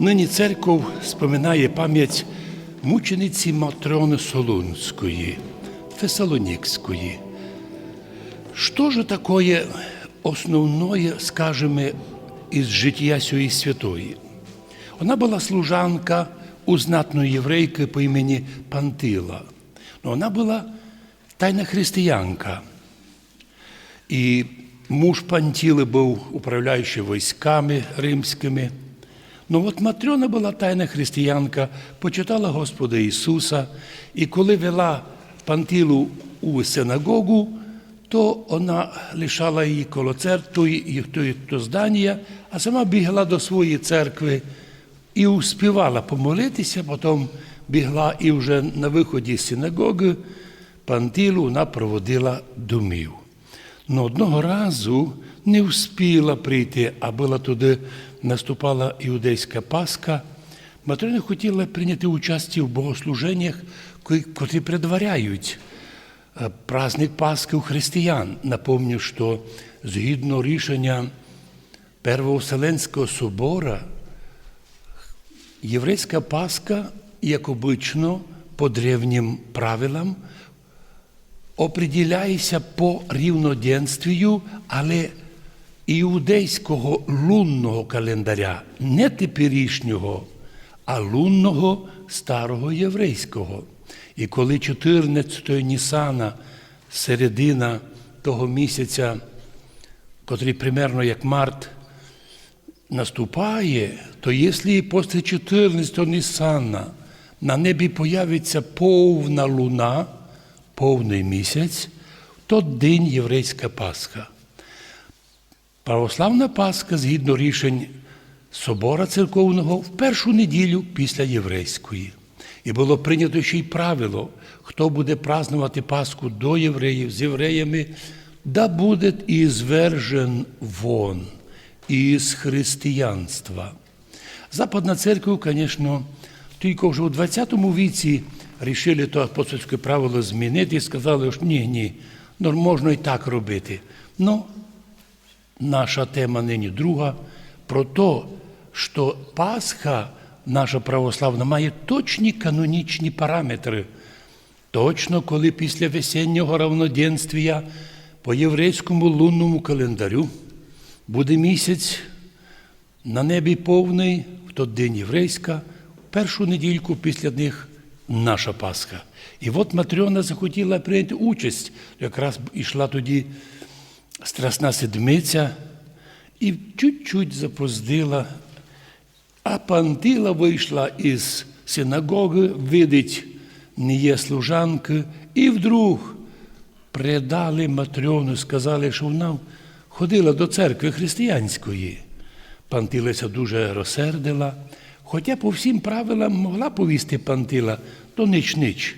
Нині церков споминає пам'ять мучениці Матрони Солунської, Фесалонікської. Что же такое основное, скажем, із життя цієї святої? Вона була служанка у знатної єврейки по імені Пантила. Но вона була тайна християнка. І муж Пантіли був управляючий військами римськими. Ну от Матрьона була тайна християнка, почитала Господа Ісуса, і коли вела Пантілу у синагогу, то вона лишала її коло церкви, то, здання, а сама бігла до своєї церкви і успівала помолитися, потім бігла і вже на виході з синагоги Пантілу вона проводила домів. Но одного разу не встигла прийти, а була туди, наступала іудейська Пасха. Матрона хотіла прийняти участь в богослуженнях, котрі предваряють е, праздник Пасхи у християн. Напомню, що згідно рішення Первого Вселенського собора, єврейська Пасха, як обично, по древнім правилам, определяється по рівноденствію, але іудейського лунного календаря, не теперішнього, а лунного старого єврейського. І коли 14 Нісана, середина того місяця, котрий примерно як март, наступає, то якщо після 14 Нісана на небі появиться повна луна, повний місяць, то день єврейська Пасха. Православна Пасха, згідно рішень Собора церковного, в першу неділю після єврейської. І було прийнято ще й правило, хто буде празнувати Пасху до євреїв з євреями, да буде і звержен вон із християнства. Западна церква, звісно, тільки вже у 20 віці рішили то апостольське правило змінити і сказали, що ні, ні, можна і так робити. Ну, наша тема нині друга про те, що Пасха наша православна має точні канонічні параметри. Точно, коли після весеннього равноденствія по єврейському лунному календарю буде місяць на небі повний, в той день єврейська, першу недільку після них наша Пасха. І от Матрьона захотіла прийняти участь, якраз йшла тоді Страсна седмиця і чуть-чуть запоздила, а Пантила вийшла із синагоги, видить, не є служанки, і вдруг предали Матрьону, сказали, що вона ходила до церкви християнської. Пантилася дуже розсердила, хоча по всім правилам могла повісти Пантила, то нич-нич,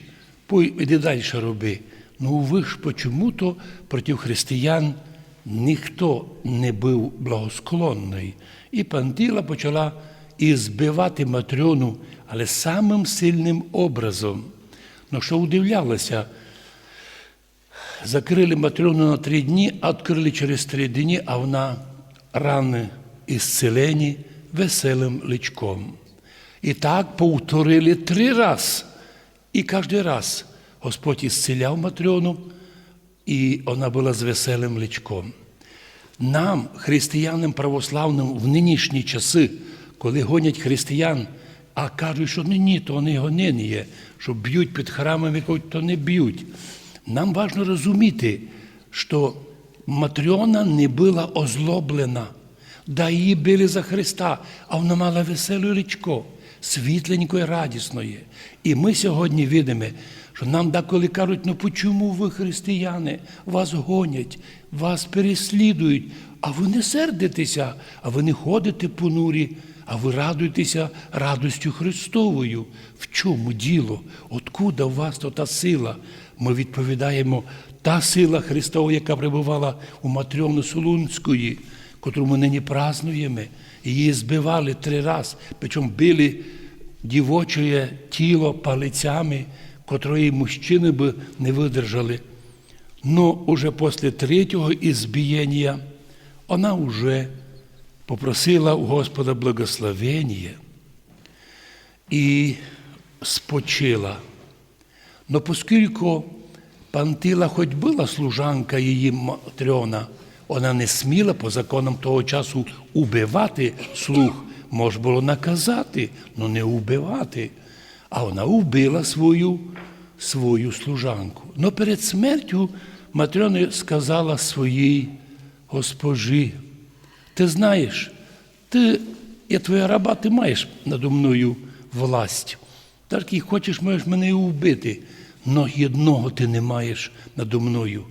іди далі роби. Ну, ви ж почому-то проти християн ніхто не був благосклонний. І Пантила почала і збивати Матрьону, але самим сильним образом. Ну, що удивлялося, закрили Матрьону на три дні, відкрили через три дні, а вона рани ісцелені веселим личком. І так повторили три рази. І кожен раз Господь ісцеляв Матрьону, і вона була з веселим личком. Нам, християнам православним, в нинішні часи, коли гонять християн, а кажуть, що ні, ні, то не гонені є, що б'ють під храмами, то не б'ють. Нам важливо розуміти, що Матрьона не була озлоблена, да її били за Христа, а вона мала веселе личко, світленької, радісної. І ми сьогодні видимо, що нам деколи кажуть, ну чому ви, християни, вас гонять, вас переслідують, а ви не сердитеся, а ви не ходите понурі, а ви радуєтеся радостю Христовою. В чому діло? Откуда у вас то та сила? Ми відповідаємо, та сила Христова, яка прибувала у Матрьону Солунської, котру ми нині празнуємо, її збивали три рази, причому били дівоче тіло палицями, котрої мужчини би не видержали. Но уже після третього ізбієння вона вже попросила у Господа благословення. і спочила. Но поскольку Пантила хоч була служанка її Матрьона, вона не сміла по законам того часу убивати слуг, може було наказати, але не убивати. А вона убила свою, свою служанку. Но перед смертю Матрьона сказала своїй госпожі, ти знаєш, ти, я твоя раба, ти маєш надо мною власть. Так і хочеш, можеш мене і вбити. Но єдного ти не маєш надо мною.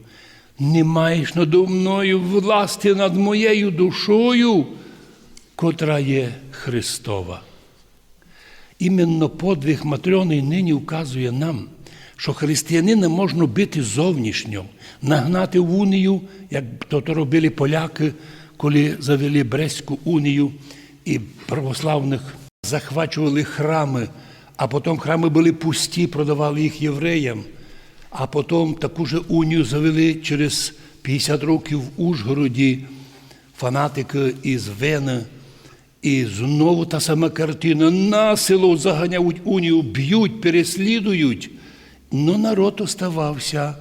Не маєш надо мною власти над моєю душою, котра є Христова. Іменно подвиг Матрьони нині вказує нам, що християнина можна бити зовнішньо, нагнати в унію, як то, робили поляки, коли завели Брестську унію і православних захвачували храми, а потім храми були пусті, продавали їх євреям. А потім таку ж унію завели через 50 років в Ужгороді фанатики із Вени. І знову та сама картина. На село заганяють унію, б'ють, переслідують. Но народ оставався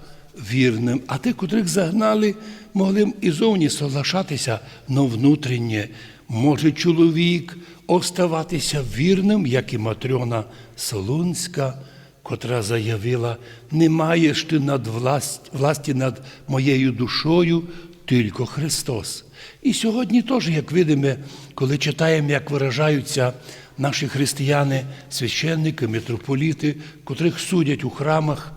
вірним. А ті, котрих загнали, могли і зовні соглашатися, но внутрішнє може чоловік оставатися вірним, як і Матрьона Солунська, котра заявила: не маєш ти над власть, власті над моєю душою, тільки Христос. І сьогодні теж, як видимо, коли читаємо, як виражаються наші християни, священники, митрополіти, котрих судять у храмах,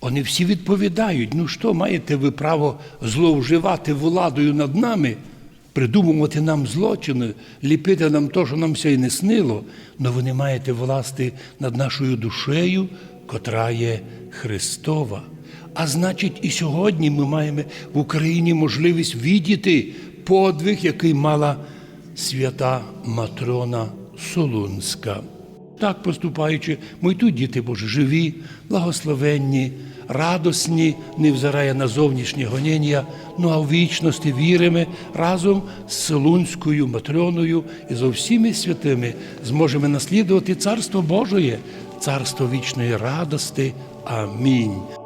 вони всі відповідають: ну що, маєте ви право зловживати владою над нами, придумувати нам злочини, ліпити нам те, що нам все і не снило, але ви не маєте власти над нашою душею, котра є Христова. А значить, і сьогодні ми маємо в Україні можливість віддіти подвиг, який мала свята Матрона Солунська. Так поступаючи, ми тут, діти Божі, живі, благословенні, радосні, не взирає на зовнішнє гоніння, ну а в вічності віримо разом з Солунською Матрьоною і зо всіми святими зможемо наслідувати Царство Божоє, царство вічної радости. Амінь.